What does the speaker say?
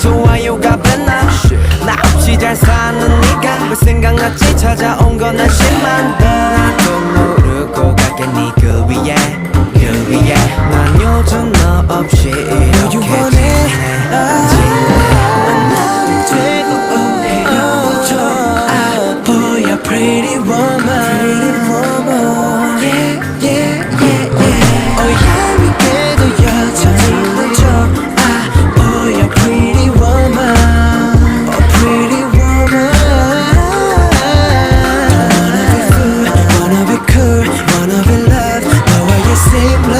좋아요가 뱉나 나 없이 잘 사는 네가 왜 생각났지 찾아온 건 한심한 나도 모르고 가게 니그 위에 그 위에 난 요즘 너 없이 이렇게 지내 Pretty woman same